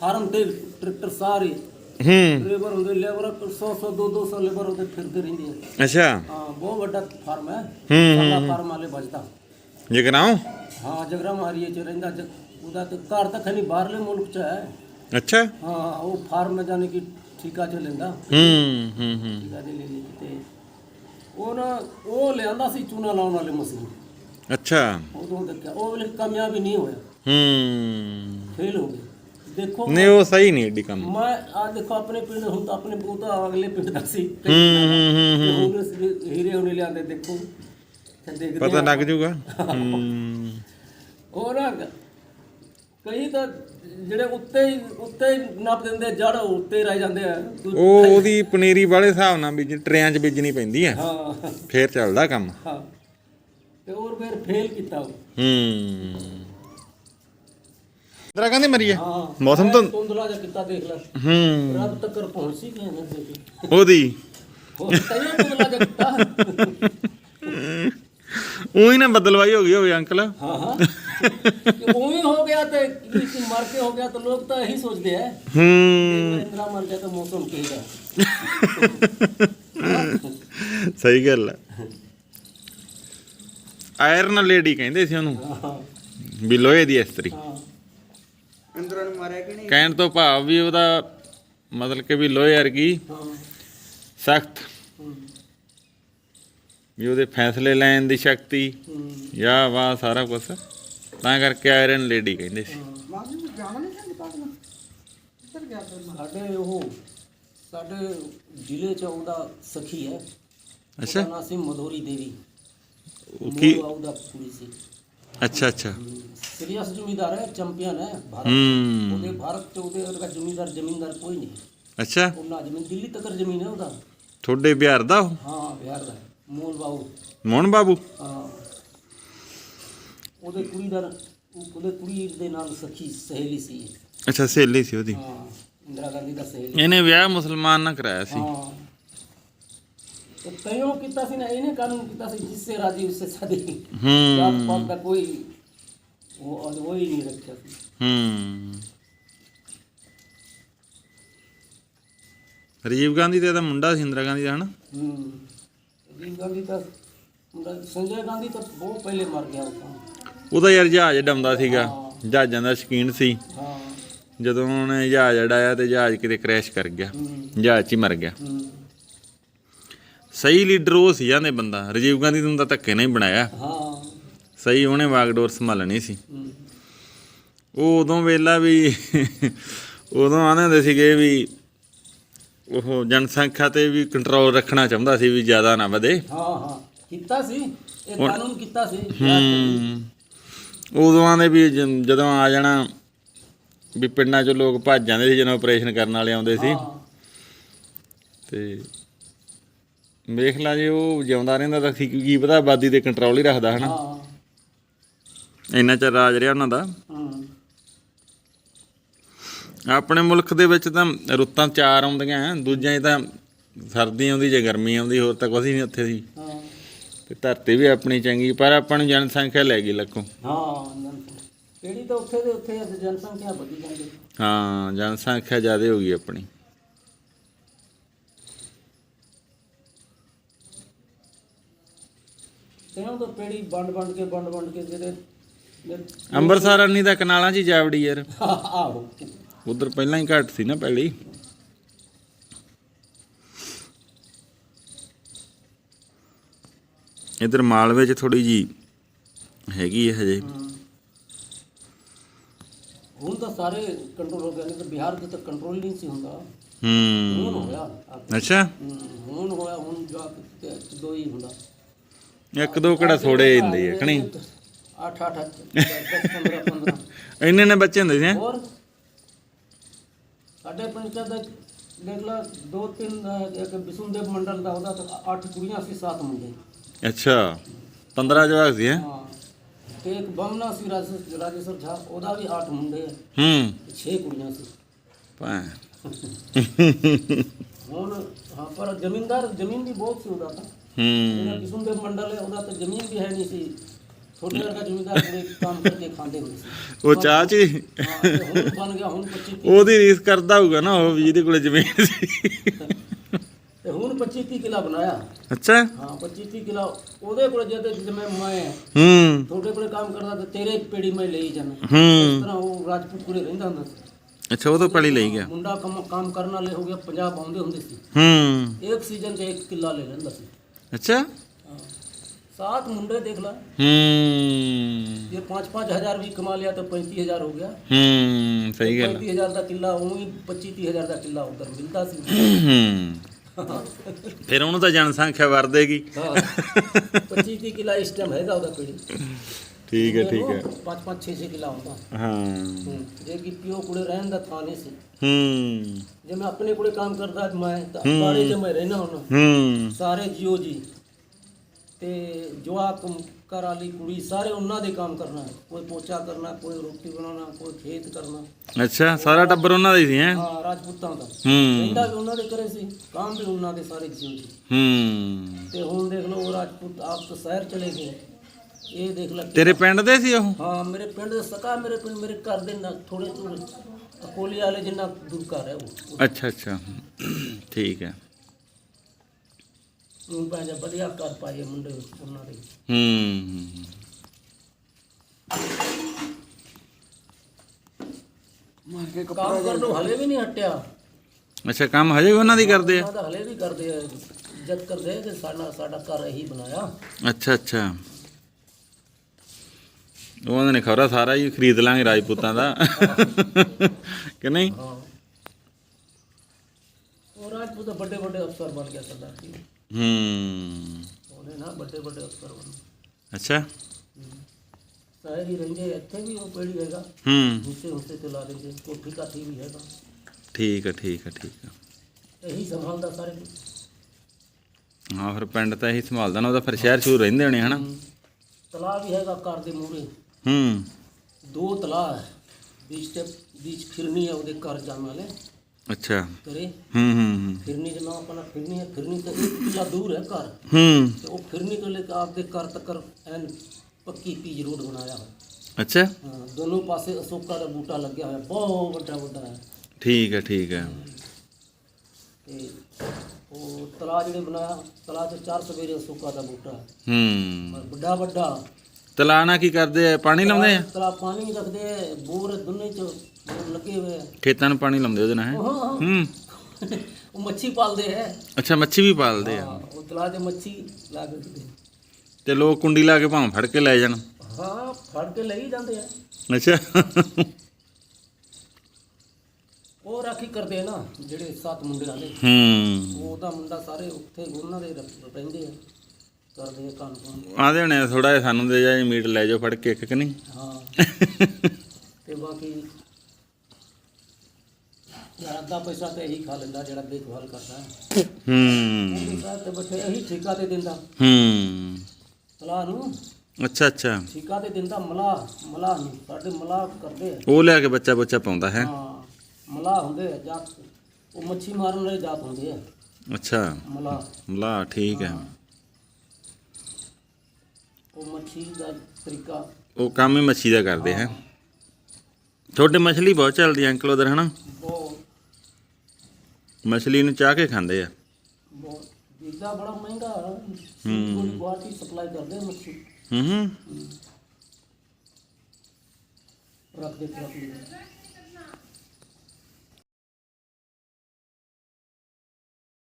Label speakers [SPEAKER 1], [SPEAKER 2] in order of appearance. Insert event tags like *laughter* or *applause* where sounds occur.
[SPEAKER 1] Farm ਤੇ tractor ਸਾਰੇ।
[SPEAKER 2] ਹੂੰ।
[SPEAKER 1] ਲੇਬਰ ਹੁੰਦੇ ਲੇਬਰ 100 100 2 200 ਲੇਬਰ ਹੁੰਦੇ ਫਿਰਦੇ ਰਹਿੰਦੇ ਆ।
[SPEAKER 2] ਅੱਛਾ।
[SPEAKER 1] ਹਾਂ ਬਹੁਤ ਵੱਡਾ ਫਾਰਮ ਹੈ।
[SPEAKER 2] ਹੂੰ,
[SPEAKER 1] ਸਾਡਾ ਫਾਰਮ ਵਾਲੇ ਬਚਦਾ।
[SPEAKER 2] ਜਗਰਾਉਂ?
[SPEAKER 1] ਹਾਂ ਜਗਰਾਮ ਹਰੀਏ ਚ ਰਹਿੰਦਾ ਜ- ਉਹਦਾ ਤੇ ਘਰ ਤਾਂ ਖਨੀ ਬਾਹਰਲੇ ਮੁਲਕ ਚ ਹੈ।
[SPEAKER 2] ਅੱਛਾ।
[SPEAKER 1] ਹਾਂ ਉਹ ਫਾਰਮ ਜਾਣੇ ਕਿ ਠੇਕਾ ਚ ਲੈਂਦਾ।
[SPEAKER 2] ਹੂੰ ਹੂੰ ਹੂੰ।
[SPEAKER 1] ਠੇਕਾ ਦੇ ਲੈ ਲਈ ਤੇ ਉਹ ਨਾ ਉਹ ਲਿਆਂਦਾ ਸੀ ਚੂਨਾ ਲਾਉਣ ਵਾਲੇ ਮਸ਼ੀਨ।
[SPEAKER 2] ਅੱਛਾ।
[SPEAKER 1] ਉਦੋਂ ਦੇਖਿਆ ਉਹ ਵੇਲੇ ਕਾਮਯਾਬ ਹੀ ਨਹੀਂ ਹੋਇਆ।
[SPEAKER 2] ਹੂੰ।
[SPEAKER 1] ਫੇਲ ਹੋ ਗਏ। ਦੇਖੋ
[SPEAKER 2] ਨਹੀਂ ਉਹ ਸਹੀ ਨਹੀਂ ਏਡੀ ਕੰਮ।
[SPEAKER 1] ਮੈਂ ਆ ਦੇਖੋ ਆਪਣੇ ਪਿੰਡ ਹੁਣ ਤਾਂ ਆਪਣੇ ਉਹ ਤਾਂ ਅਗਲੇ ਪਿੰਡ ਦਾ ਸੀ।
[SPEAKER 2] ਹੂੰ ਹੂੰ ਹੂੰ
[SPEAKER 1] ਹੀਰੇ ਉਹਨੇ ਲਿਆਂਦੇ ਦੇਖੋ। ਦੇਖਦੇ
[SPEAKER 2] ਪਤਾ। ਲੱਗ ਜਾਊਗਾ। ਹੂੰ।
[SPEAKER 1] ਨਾ ਕਈ ਤਾਂ ਜਿਹੜੇ ਉੱਤੇ ਹੀ ਉੱਤੇ ਹੀ ਨੱਪ ਦਿੰਦੇ ਜੜ ਉੱਤੇ ਰਹਿ ਜਾਂਦੇ ਆ।
[SPEAKER 2] ਉਹ ਉਹਦੀ ਪਨੀਰੀ ਵਾਲੇ ਹਿਸਾਬ ਨਾਲ ਬੀਜ ਟਰਿਆਂ 'ਚ ਬੀਜਣੀ ਪੈਂਦੀ ਆ
[SPEAKER 1] ਹਾਂ।
[SPEAKER 2] ਫੇਰ ਚੱਲਦਾ ਕੰਮ।
[SPEAKER 1] ਹਾਂ। ਤੇ ਹੋਰ ਫਿਰ ਫੇਲ ਕੀਤਾ
[SPEAKER 2] ਹੂੰ। ਤੇਰਾ ਕਹਿੰਦੇ ਮਰੀ ਹੈ।
[SPEAKER 1] ਹਾਂ
[SPEAKER 2] ਮੌਸਮ ਤਾਂ
[SPEAKER 1] ਤੁੰਦਲਾ ਜਿਹਾ ਕੀਤਾ ਦੇਖ ਲੈ।
[SPEAKER 2] ਹੂੰ।
[SPEAKER 1] ਰੱਬ ਤੱਕ ਪਹੁੰਚੀ ਗਏ ਨਾ ਦੇਖੀ
[SPEAKER 2] ਉਹਦੀ।
[SPEAKER 1] ਉਹ ਤੈਨੂੰ ਤੁੰਦਲਾ ਜਿਹਾ ਕੀਤਾ।
[SPEAKER 2] ਉਹੀ ਨਾ ਬਦਲਵਾਈ ਹੋ ਗਈ ਹੋਵੇ ਅੰਕਲ।
[SPEAKER 1] ਹਾਂ ਹਾਂ। ਉਵੇਂ ਹੋ ਗਿਆ ਤੇ ਕਿਸੇ ਮਰ ਕੇ ਹੋ ਗਿਆ ਤਾਂ ਲੋਕ ਤਾਂ ਇਹੀ ਸੋਚਦੇ ਆ।
[SPEAKER 2] ਹੂੰ।
[SPEAKER 1] ਇੰਦਰਾ ਮਰ ਗਿਆ ਤਾਂ ਮੌਸਮ ਕਿਹਦਾ
[SPEAKER 2] ਸਹੀ ਗੱਲ ਆਇਰਨ ਲੇਡੀ ਕਹਿੰਦੇ ਸੀ ਉਹਨੂੰ। ਵੀ ਲੋਹੇ ਦੀ ਇਸਤਰੀ।
[SPEAKER 1] ਹਾਂ।
[SPEAKER 3] ਅੰਦਰਾਂ ਨੂੰ ਮਾਰਿਆ ਕਿ ਨਹੀਂ?
[SPEAKER 2] ਕਹਿਣ ਤੋਂ ਭਾਵ ਵੀ ਉਹਦਾ ਮਤਲਬ ਕਿ ਵੀ ਲੋਹੇ ਵਰਗੀ
[SPEAKER 1] ਹਾਂ
[SPEAKER 2] ਸਖਤ। ਵੀ ਉਹਦੇ ਫੈਸਲੇ ਲੈਣ ਦੀ ਸ਼ਕਤੀ
[SPEAKER 1] ਹੂੰ,
[SPEAKER 2] ਯਾ ਵਾ ਸਾਰਾ ਕੁਝ ਤਾਂ ਕਰਕੇ ਆਇਰਨ ਲੇਡੀ ਕਹਿੰਦੇ ਸੀ।
[SPEAKER 3] ਮਾਮੀ ਨੂੰ ਜਾਣਾ ਨਹੀਂ ਚਾਹੀਦਾ ਪਾਗਲ ਕਿੱਧਰ ਗਿਆ ਫਿਰ
[SPEAKER 1] ਸਾਡੇ ਉਹ ਸਾਡੇ ਜ਼ਿਲ੍ਹੇ ਚ ਉਹਦਾ ਸਖੀ ਹੈ।
[SPEAKER 2] ਅੱਛਾ।
[SPEAKER 1] ਉਹਦਾ ਨਾਂ ਸੀ ਮਧੋਰੀ ਦੇਵੀ।
[SPEAKER 2] ਉਹ ਕੀ
[SPEAKER 1] ਮੂਲ ਉਹਦਾ ਕੁੜੀ ਸੀ।
[SPEAKER 2] ਅੱਛਾ ਅੱਛਾ
[SPEAKER 1] सीरियस जमींदार है चैंपियन है भारत
[SPEAKER 2] ਹੂੰ
[SPEAKER 1] ਉਹਦੇ ਭਾਰਤ ਚ ਉਹਦੇ ਵਰਗਾ ਜ਼ਮੀਨਦਾਰ ਜ਼ਮੀਨਦਾਰ ਕੋਈ ਨਹੀਂ
[SPEAKER 2] ਅੱਛਾ
[SPEAKER 1] ਉਹਨਾਂ ਜ਼ਮੀਨ ਦਿੱਲੀ ਤੱਕ ਜ਼ਮੀਨ ਹੈ ਉਹਦਾ
[SPEAKER 2] ਤੁਹਾਡੇ ਬਿਹਾਰ ਦਾ ਉਹ?
[SPEAKER 1] ਹਾਂ ਬਿਹਾਰ ਦਾ ਹੈ। ਮੂਲ ਬਾਬੂ
[SPEAKER 2] ਮੋਹਨ ਬਾਬੂ
[SPEAKER 1] ਹਾਂ ਉਹਦੇ ਕੁੜੀ ਦਾ ਉਹਦੇ ਕੁੜੀ ਦੇ ਨਾਲ ਸਖੀ ਸਹੇਲੀ ਸੀ ਇਹ।
[SPEAKER 2] ਅੱਛਾ ਸਹੇਲੀ ਸੀ ਉਹਦੀ
[SPEAKER 1] ਹਾਂ ਇੰਦਰਾ ਗਾਂਧੀ ਦਾ ਸਹੇਲੀ
[SPEAKER 2] ਇਹਨੇ ਵਿਆਹ ਮੁਸਲਮਾਨ ਨਾਲ ਕਰਾਇਆ ਸੀ
[SPEAKER 1] ਹਾਂ ਤੇ ਤੈਨੂੰ ਕੀਤਾ ਸੀ ਨਾ ਇਹਨੇ ਕਾਨੂੰਨ ਕੀਤਾ ਸੀ ਜਿਸ ਸੇ ਰਾਜੀ ਉਸੇ शादी ਜਾਤ
[SPEAKER 2] ਹੂੰ
[SPEAKER 1] ਪਾਤ ਦਾ ਕੋਈ ਉਹ ਉਹ ਹੀ ਨਹੀਂ ਰੱਖਿਆ ਸੀ।
[SPEAKER 2] ਹੂੰ। ਰਾਜੀਵ ਗਾਂਧੀ ਤੇ ਤਾਂ ਮੁੰਡਾ ਸੀ ਇੰਦਰਾ ਗਾਂਧੀ ਦਾ ਹਨਾ?
[SPEAKER 1] ਹੂੰ। ਰਾਜੀਵ ਗਾਂਧੀ ਤਾਂ ਮੁੰਡਾ- ਸੰਜੇ ਗਾਂਧੀ ਤਾਂ ਬਹੁਤ ਪਹਿਲੇ ਮਰ ਗਿਆ
[SPEAKER 2] ਉਹਦਾ ਯਾਰ ਜਹਾਜ਼ ਡਾਉਂਦਾ ਸੀਗਾ। ਜਹਾਜ਼ਾਂ ਦਾ ਸ਼ੌਕੀਨ ਸੀ।
[SPEAKER 1] ਹਾਂ।
[SPEAKER 2] ਜਦੋਂ ਉਹਨੇ ਜਹਾਜ਼ ਉਡਾਇਆ ਤੇ ਜਹਾਜ਼ ਕਿਤੇ ਕ੍ਰੈਸ਼ ਕਰ ਗਿਆ।
[SPEAKER 1] ਹੂੰ।
[SPEAKER 2] ਜਹਾਜ਼ 'ਚ ਹੀ ਮਰ ਗਿਆ। ਸਹੀ ਲੀਡਰ ਉਹ ਸੀ ਜਾਂਦੇ ਬੰਦਾ ਰਾਜੀਵ ਗਾਂਧੀ ਨੂੰ ਤਾਂ ਧੱਕੇ ਨਹੀਂ ਬਣਾਇਆ।
[SPEAKER 1] ਹਾਂ।
[SPEAKER 2] ਸਹੀ ਉਹਨੇ ਵਾਗਡੋਰ ਸੰਭਾਲਣੀ ਸੀ। ਉਹ ਉਦੋਂ ਵੇਲਾ ਵੀ ਉਦੋਂ ਆਂਦੇ ਹੁੰਦੇ ਸੀਗੇ ਵੀ ਉਹ ਜਨਸੰਖਿਆ ਤੇ ਵੀ ਕੰਟਰੋਲ ਰੱਖਣਾ ਚਾਹੁੰਦਾ ਸੀ ਵੀ ਜ਼ਿਆਦਾ ਨਾ ਵਧੇ।
[SPEAKER 1] ਹਾਂ ਹਾਂ। ਕੀਤਾ ਸੀ। ਇਹ ਕਾਨੂੰਨ ਕੀਤਾ ਸੀ।
[SPEAKER 2] ਹੂੰ। ਉਦੋਂ ਆਂਦੇ ਵੀ ਜ- ਜਦੋਂ ਆ ਜਾਣਾ ਵੀ ਪਿੰਡਾਂ 'ਚ ਲੋਕ ਭੱਜ ਜਾਂਦੇ ਸੀ ਜਦੋਂ ਆਪਰੇਸ਼ਨ ਕਰਨ ਵਾਲੇ ਆਉਂਦੇ ਸੀ। ਤੇ ਵੇਖ ਲਾ ਜੇ ਉਹ ਜਿਉਂਦਾ ਰਹਿੰਦਾ ਤਾਂ ਕੀ ਕੀ ਪਤਾ ਆਬਾਦੀ ਤੇ ਕੰਟਰੋਲ ਹੀ ਰੱਖਦਾ ਹਨਾ।
[SPEAKER 1] ਹਾਂ।
[SPEAKER 2] ਇੰਨਾ ਚਿਰ ਰਾਜ ਰਿਹਾ ਉਹਨਾਂ ਦਾ।
[SPEAKER 1] ਹੂੰ।
[SPEAKER 2] ਆਪਣੇ ਮੁਲਕ ਦੇ ਵਿੱਚ ਤਾਂ ਰੁੱਤਾਂ ਚਾਰ ਆਉਂਦੀਆਂ ਦੂਜਿਆਂ 'ਚ ਤਾਂ ਸਰਦੀ ਆਉਂਦੀ ਜੇ ਗਰਮੀ ਆਉਂਦੀ ਹੋਰ ਤਾਂ ਕੁਝ ਹੀ ਨਹੀਂ ਉੱਥੇ ਸੀ
[SPEAKER 1] ਹਾਂ।
[SPEAKER 2] ਤੇ ਧਰਤੀ ਵੀ ਆਪਣੀ ਚੰਗੀ ਪਰ ਆਪਾਂ ਨੂੰ ਜਨਸੰਖਿਆ ਲੈ ਗਈ ਲੱਖੋਂ।
[SPEAKER 1] ਹਾਂ ਕਿਹੜੀ ਤਾਂ ਉੱਥੇ ਦੇ ਉੱਥੇ ਜਨਸੰਖਿਆ ਵਧੀ ਜਾਂਦੀ।
[SPEAKER 2] ਹਾਂ ਜਨਸੰਖਿਆ ਜ਼ਿਆਦਾ ਹੋ ਗਈ ਆਪਣੀ।
[SPEAKER 1] ਉਹ ਤਾਂ ਪੇੜੀ ਵੰਡ ਵੰਡ ਕੇ ਵੰਡ ਵੰਡ ਕੇ ਜਿਹੜੇ
[SPEAKER 2] ਅੰਮ੍ਰਿਤਸਰ ਅੰਨੀ ਦਾ ਕਨਾਲਾਂ 'ਚ ਹੀ ਜਾਵੜੀ ਯਾਰ।
[SPEAKER 1] ਆਹੋ।
[SPEAKER 2] ਉਧਰ ਪਹਿਲਾਂ ਹੀ ਘੱਟ ਸੀ ਨਾ ਪਹਿਲੀ। ਇਧਰ ਮਾਲਵੇ 'ਚ ਥੋੜੀ ਜੀ ਹੈਗੀ ਹੈ ਹਜੇ।
[SPEAKER 1] ਹੁਣ ਤਾਂ ਸਾਰੇ ਕੰਟਰੋਲ ਹੋ ਗਏ ਨਹੀਂ ਤਾਂ ਬਿਹਾਰ ਦੇ ਤਾਂ ਕੰਟਰੋਲ ਨਹੀਂ ਸੀ ਹੁੰਦਾ। ਹੁਣ
[SPEAKER 2] ਹੂੰ
[SPEAKER 1] ਹੋਇਆ।
[SPEAKER 2] ਅੱਛਾ।
[SPEAKER 1] ਹੂੰ, ਹੁਣ ਹੋਇਆ ਹੁਣ ਜਾ ਕੇ ਦੋ ਹੀ ਹੁੰਦਾ।
[SPEAKER 2] ਇੱਕ ਦੋ ਕਿਹੜਾ ਥੋੜੇ ਹੁੰਦੇ ਆ ਕਣੀ
[SPEAKER 1] 8 8 10 15 15
[SPEAKER 2] ਇੰਨੇ ਨੇ ਬੱਚੇ ਹੁੰਦੇ ਸੀ?
[SPEAKER 1] ਹੋਰ? ਸਾਡੇ ਪੰਚਾਇਤ ਦਾ ਦੇਖ ਲਾ ਦੋ ਤਿੰਨ ਇੱਕ ਬਿਸੁੰਦੇਵ ਮੰਡਲ ਦਾ ਉਹਦਾ ਤਾਂ ਅੱਠ ਕੁੜੀਆਂ ਸੀ ਸੱਤ ਮੁੰਡੇ।
[SPEAKER 2] ਅੱਛਾ 15 ਜਵਾਕ ਸੀ ਹੈ?
[SPEAKER 1] ਤੇ ਇੱਕ ਬਮਨਾ ਸੀ ਰਾਜੇਸ਼ ਰਾਜੇਸ਼ਰ ਝਾ ਉਹਦਾ ਵੀ ਅੱਠ ਮੁੰਡੇ
[SPEAKER 2] ਹੂੰ।
[SPEAKER 1] 6 ਕੁੜੀਆਂ ਸੀ।
[SPEAKER 2] ਭੈਣ।
[SPEAKER 1] ਹੁਣ ਹਾਂ ਪਰ ਜ਼ਮੀਨਦਾਰ ਜ਼ਮੀਨ ਵੀ ਬਹੁਤ ਸੀ ਉਹਦਾ ਤਾਂ।
[SPEAKER 2] ਹੂੰ।
[SPEAKER 1] ਜਿਹੜਾ ਬਿਸੁੰਦੇਵ ਮੰਡਲ ਹੈ ਉਹਦਾ ਤਾਂ ਜ਼ਮੀਨ ਵੀ ਹੈ ਨਹੀਂ ਸੀ। ਛੋਟੇ ਵਰਗਾ ਜ਼ਿਮੀਂਦਾਰ ਪੂਰੇ ਕੰਮ ਕਰਕੇ ਖਾਂਦੇ ਹੁੰਦੇ ਸੀ।
[SPEAKER 2] ਉਹ ਚਾਹ ਚ ਹੀ।
[SPEAKER 1] ਹਾਂ ਤੇ ਹੁਣ ਬਣ ਗਿਆ ਹੁਣ 25
[SPEAKER 2] ਉਹਦੀ ਰੀਸ ਕਰਦਾ ਹੋਊਗਾ ਨਾ ਉਹ ਵੀ ਜਿਹਦੇ ਕੋਲੇ ਜ਼ਮੀਨ ਸੀ।
[SPEAKER 1] ਤੇ ਹੁਣ 25 30 ਕਿਲਾ ਬਣਾਇਆ।
[SPEAKER 2] ਅੱਛਾ।
[SPEAKER 1] ਹਾਂ 25 30 ਕਿਲਾ ਉਹਦੇ ਕੋਲ ਜਦ ਜਿਵੇਂ ਮੈਂ
[SPEAKER 2] ਹੂੰ।
[SPEAKER 1] ਤੁਹਾਡੇ ਕੋਲੇ ਕੰਮ ਕਰਦਾ ਤੇ ਤੇਰੇ ਪੇੜੀ ਮੈਂ ਲਈ ਜਾਣਾ। ਇਸ
[SPEAKER 2] ਹੂੰ।
[SPEAKER 1] ਤਰ੍ਹਾਂ ਉਹ ਰਾਜਪੂਤ ਕੋਲੇ ਰਹਿੰਦਾ ਹੁੰਦਾ ਸੀ।
[SPEAKER 2] ਅੱਛਾ ਉਹ ਤੋਂ ਪੜੀ ਲਈ ਗਿਆ।
[SPEAKER 1] ਮੁੰਡਾ ਕੰਮ ਕੰਮ ਕਰਨ ਵਾਲੇ ਹੋ ਗਿਆ ਪੰਜਾਬ ਆਉਂਦੇ ਹੁੰਦੇ ਸੀ।
[SPEAKER 2] ਹੂੰ।
[SPEAKER 1] ਇੱਕ ਸੀਜ਼ਨ 'ਚ ਇੱਕ ਕਿੱਲਾ ਲੈ ਲੈਂਦਾ ਸੀ। अच्छा सात मुंडे देख
[SPEAKER 2] ला
[SPEAKER 1] ये पाँच पाँच हजार भी कमा लिया तो पैंतीस हजार हो गया
[SPEAKER 2] सही गया
[SPEAKER 1] पैंतीस हजार का किला ਉਹੀ 25000 ਹਜ਼ਾਰ ਦਾ ਕਿੱਲਾ ਉਧਰ ਮਿਲਦਾ
[SPEAKER 2] ਸੀ ਫਿਰ ਉਹਨੂੰ ਤਾਂ ਜਨਸੰਖਿਆ ਵਰਦੇਗੀ
[SPEAKER 1] ਹਾਂ 25 ਕਿੱਲਾ ਇਸ ਟਾਈਮ ਹੈਗਾ ਉਹਦਾ ਪੀੜੀ
[SPEAKER 2] ਠੀਕ ਹੈ ਠੀਕ ਹੈ।
[SPEAKER 1] 5 5 6 6 ਕਿਲਾ ਹੁੰਦਾ।
[SPEAKER 2] ਹਾਂ।
[SPEAKER 1] ਜੇ ਕਿ ਪਿਓ ਕੋਲੇ ਰਹਿਣ ਦਾ ਥਾਂ ਨਹੀਂ ਸੀ।
[SPEAKER 2] ਹੂੰ।
[SPEAKER 1] ਜੇ ਮੈਂ ਆਪਣੇ ਕੋਲੇ ਕੰਮ ਕਰਦਾ ਮੈਂ ਤਾਂ ਬਾੜੇ 'ਚ ਮੈਂ ਰਹਿਣਾ ਹੁਣ
[SPEAKER 2] ਹੂੰ।
[SPEAKER 1] ਸਾਰੇ ਜੀਓ ਜੀ। ਤੇ ਜਵਾਕ ਘਰ ਵਾਲੀ ਕੁੜੀ ਸਾਰੇ ਉਹਨਾਂ ਦੇ ਕੰਮ ਕਰਨਾ। ਕੋਈ ਪੋਚਾ ਕਰਨਾ ਕੋਈ ਰੋਟੀ ਬਣਾਉਣਾ ਕੋਈ ਖੇਤ ਕਰਨਾ।
[SPEAKER 2] ਅੱਛਾ ਸਾਰਾ ਟੱਬਰ ਉਹਨਾਂ ਦਾ ਹੀ ਸੀ ਹੈ?
[SPEAKER 1] ਹਾਂ ਰਾਜਪੂਤਾਂ ਦਾ।
[SPEAKER 2] ਹੂੰ।
[SPEAKER 1] ਰਹਿੰਦਾ ਵੀ ਉਹਨਾਂ ਦੇ ਘਰੇ ਸੀ ਕੰਮ ਵੀ ਉਹਨਾਂ ਦੇ ਸਾਰੇ ਜੀਓ ਜੀ।
[SPEAKER 2] ਹੂੰ।
[SPEAKER 1] ਤੇ ਹੁਣ ਦੇਖ ਲਓ ਉਹ ਰਾਜਪੂਤ ਆਪ ਤਾਂ ਸ਼ਹਿਰ ਚਲੇ ਗਏ। ਇਹ ਦੇਖ ਲੈ
[SPEAKER 2] ਤੇਰੇ ਪਿੰਡ ਦੇ ਸੀ ਉਹ?
[SPEAKER 1] ਹਾਂ ਮੇਰੇ ਪਿੰਡ ਦੇ ਸਕਾ ਮੇਰੇ ਪਿੰਡ ਮੇਰੇ ਘਰ ਦੇ ਨਾਲ ਥੋੜੇ ਦੂਰ ਅਕੋਲੀ ਵਾਲੇ ਜਿੰਨਾ ਦੂਰ ਘਰ ਹੈ ਉਹ
[SPEAKER 2] ਅੱਛਾ ਅੱਛਾ। ਠੀਕ ਹੈ।
[SPEAKER 1] ਉਹ ਭਾਜਾ ਵਧੀਆ ਕਰ ਪਾਏ ਮੁੰਡੇ ਉਹਨਾਂ ਦੇ।
[SPEAKER 2] ਹੂੰ।
[SPEAKER 3] ਮਾਰ ਕੇ
[SPEAKER 1] ਕੰਮ ਕਰਨ ਨੂੰ ਹਲੇ ਵੀ ਨਹੀਂ ਹਟਿਆ।
[SPEAKER 2] ਅੱਛਾ ਕੰਮ ਹਜੇ ਵੀ ਉਹਨਾਂ ਦੀ ਕਰਦੇ ਆ?
[SPEAKER 1] ਉਹਨਾਂ ਦਾ ਹਲੇ ਵੀ ਕਰਦੇ ਆ ਜਦ ਕਰਦੇ ਆ ਕਿ ਸਾਡਾ ਸਾਡਾ ਘਰ ਇਹੀ ਬਣਾਇਆ।
[SPEAKER 2] ਅੱਛਾ ਅੱਛਾ। ਉਹਨਾਂ ਨੇ ਖਬਰਾ ਸਾਰਾ ਹੀ ਖਰੀਦ ਲਾਂਗੇ ਰਾਜਪੂਤਾਂ ਦਾ। ਕਿ ਨਹੀਂ?
[SPEAKER 1] ਉਹ ਰਾਜਪੂਤ ਵੱਡੇ ਵੱਡੇ ਅਫਸਰ ਬਣ ਗਿਆ ਸਰਦਾਰ ਜੀ
[SPEAKER 2] ਹੂੰ।
[SPEAKER 1] ਉਹਨੇ ਨਾ ਵੱਡੇ ਵੱਡੇ ਅਫਸਰ ਬਣ।
[SPEAKER 2] ਅੱਛਾ।
[SPEAKER 1] ਸ਼ਹਿਰ ਹੀ ਰਹਿੰਦੇ ਇੱਥੇ ਵੀ ਉਹ ਪੇੜੀ ਹੈਗਾ।
[SPEAKER 2] ਹੂੰ।
[SPEAKER 1] ਹਿੱਸੇ ਹਿੱਸੇ ਤੇ ਲਾ ਦਿੰਦੇ ਕੋਠੀ ਕਾਠੀ ਵੀ ਹੈਗਾ।
[SPEAKER 2] ਠੀਕ ਹੈ ਠੀਕ ਹੈ ਠੀਕ ਹੈ
[SPEAKER 1] ਇਹੀ ਸੰਭਾਲਦਾ ਸਾਰੇ।
[SPEAKER 2] ਹਾਂ ਫਿਰ ਪਿੰਡ ਤਾਂ ਇਹੀ ਸੰਭਾਲਦਾ ਨਾ ਉਹਦਾ ਫਿਰ ਸ਼ਹਿਰ ਸ਼ੂਰ ਰਹਿੰਦੇ ਹੋਣੇ ਹਨਾ।
[SPEAKER 1] ਤਲਾਅ ਵੀ ਹੈਗਾ ਘਰ ਦੇ ਮੂਹਰੇ।
[SPEAKER 2] ਹੂੰ
[SPEAKER 1] ਦੋ ਤਲਾਅ ਹੈ बीच ਤੇ बीच ਫਿਰਨੀ ਹੈ ਉਹਦੇ ਘਰ ਜਾਣ ਵਾਲੇ
[SPEAKER 2] ਅੱਛਾ
[SPEAKER 1] ਕਰੇ
[SPEAKER 2] ਹੂੰ ਹੂੰ ਹੂੰ
[SPEAKER 1] ਫਿਰਨੀ ਦੇ ਨਾਮ ਆਪਣਾ ਫਿਰਨੀ ਹੈ ਫਿਰਨੀ ਤੋਂ ਇੱਕ ਕਿਲਾ ਦੂਰ ਹੈ ਘਰ
[SPEAKER 2] ਹੂੰ
[SPEAKER 1] ਤੇ ਉਹ ਫਿਰਨੀ ਤੋਂ ਲੈ ਕੇ ਆਪਦੇ ਘਰ ਤੱਕ ਐਨ ਪੱਕੀ ਪੀਜ ਰੋਡ ਬਣਾਇਆ ਹੋਇਆ
[SPEAKER 2] ਅੱਛਾ
[SPEAKER 1] ਹਾਂ ਦੋਨੋਂ ਪਾਸੇ ਅਸ਼ੋਕਾ ਦਾ ਬੂਟਾ ਲੱਗਿਆ ਹੋਇਆ ਬਹੁਤ ਵੱਡਾ ਵੱਡਾ ਹੈ
[SPEAKER 2] ਠੀਕ ਹੈ ਠੀਕ ਹੈ
[SPEAKER 1] ਤੇ ਉਹ ਤਲਾਅ ਜਿਹੜੇ ਬਣਾਇਆ ਤਲਾਅ 'ਚ ਚਾਰ ਸਵੇਰੇ ਅਸ਼ੋਕਾ ਦਾ ਬੂਟਾ ਹੈ।
[SPEAKER 2] ਹੂੰ
[SPEAKER 1] ਵੱਡਾ ਵੱਡਾ
[SPEAKER 2] ਤਲਾਣਾ ਕੀ ਕਰਦੇ ਆ? ਪਾਣੀ ਲਾਉਂਦੇ ਆ?
[SPEAKER 1] ਤਲਾਅ ਪਾਣੀ ਰੱਖਦੇ ਬੋਰ ਦੋਨੇ 'ਚ ਬੋਰ ਲੱਗੇ ਹੋਏ
[SPEAKER 2] ਖੇਤਾਂ ਨੂੰ ਪਾਣੀ ਲਾਉਂਦੇ ਉਹਦੇ ਨਾਲ ਹੈ?
[SPEAKER 1] ਹਾਂ, *laughs* ਉਹ ਮੱਛੀ ਪਾਲਦੇ ਹੈ।
[SPEAKER 2] ਅੱਛਾ ਮੱਛੀ ਵੀ ਪਾਲਦੇ ਆ।
[SPEAKER 1] ਹਾਂ, ਉਹ ਤਲਾਅ 'ਚ ਮੱਛੀ ਲਾ ਕੇ ਰੱਖਦੇ।
[SPEAKER 2] ਤੇ ਲੋਕ ਕੁੰਡੀ ਲਾ ਕੇ ਭਾਵੇਂ ਫੜ ਕੇ ਲੈ ਜਾਣ।
[SPEAKER 1] ਹਾਂ ਫੜ ਕੇ ਲਈ ਜਾਂਦੇ ਆ।
[SPEAKER 2] ਅੱਛਾ।
[SPEAKER 1] ਉਹ ਰਾਖੀ ਕਰਦੇ ਆ ਨਾ ਜਿਹੜੇ ਸੱਤ ਮੁੰਡੇ ਵਾਲੇ
[SPEAKER 2] ਹੂੰ।
[SPEAKER 1] ਉਹਦਾ ਮੁੰਡਾ ਸਾਰੇ ਉੱਥੇ ਉਹਨਾਂ ਦੇ ਰਹਿੰਦੇ ਆ। ਕਰਦੇ ਆ
[SPEAKER 2] ਆਦੇ ਹੋਣੇ ਥੋੜਾ ਜਿਹਾ ਸਾਨੂੰ ਦੇ ਜਾ ਮੀਟ ਲੈ ਜਾਓ ਫੜ ਕੇ ਇੱਕ ਕਿ ਨਹੀਂ?
[SPEAKER 1] ਹਾਂ। *laughs* ਤੇ ਬਾਕੀ ਯਾਰ ਅੱਧਾ ਪੈਸਾ ਤੇ ਇਹੀ ਖਾ ਲੈਂਦਾ ਜਿਹੜਾ ਦੇਖਭਾਲ ਕਰਦਾ ਹੈ।
[SPEAKER 2] ਹੂੰ।
[SPEAKER 1] ਤੇ ਬੱਠੇ ਇਹੀ ਠੇਕਾ ਤੇ ਦਿੰਦਾ।
[SPEAKER 2] ਹੂੰ।
[SPEAKER 1] ਤਲਾਹ ਨੂੰ।
[SPEAKER 2] ਅੱਛਾ ਅੱਛਾ।
[SPEAKER 1] ਠੇਕਾ ਤੇ ਦਿੰਦਾ ਮਲਾ ਮਲਾ ਨੂੰ ਸਾਡੇ ਮਲਾ ਕਰਦੇ ਆ।
[SPEAKER 2] ਉਹ ਲਿਆ ਕੇ ਬੱਚਾ ਬੱਚਾ ਪਾਉਂਦਾ ਹੈ।
[SPEAKER 1] ਹਾਂ ਮਲਾ ਹੁੰਦੇ ਆ ਜਾਤ। ਉਹ ਮੱਛੀ ਮਾਰਨ ਵਾਲੇ ਜਾਤ ਹੁੰਦੇ ਆ।
[SPEAKER 2] ਅੱਛਾ।
[SPEAKER 1] ਮਲਾ
[SPEAKER 2] ਲਾ ਠੀਕ ਹੈ।
[SPEAKER 1] ਉਹ ਮੱਛੀ ਦਾ ਤਰੀਕਾ।
[SPEAKER 2] ਉਹ ਕੰਮ ਹੀ ਮੱਛੀ ਦਾ ਕਰਦੇ ਹੈ। ਤੁਹਾਡੇ ਮਛਲੀ ਬਹੁਤ ਚੱਲਦੀ ਹੈ ਅੰਕਲ ਉਧਰ ਹਨਾ?
[SPEAKER 1] ਬਹੁਤ।
[SPEAKER 2] ਮਛਲੀ ਨੂੰ ਚਾਹ ਕੇ ਖਾਂਦੇ ਆ।
[SPEAKER 1] ਬਹੁਤ। ਵੀਜ਼ਾ ਬੜਾ ਮਹਿੰਗਾ ਕੋਈ ਗੁਆਟੀ ਸਪਲਾਈ ਕਰਦੇ ਆ ਮੱਛੀ।
[SPEAKER 2] ਹੂੰ ਹੂੰ।
[SPEAKER 1] ਰੱਖ ਦੇ ਰੱਖ ਦੇ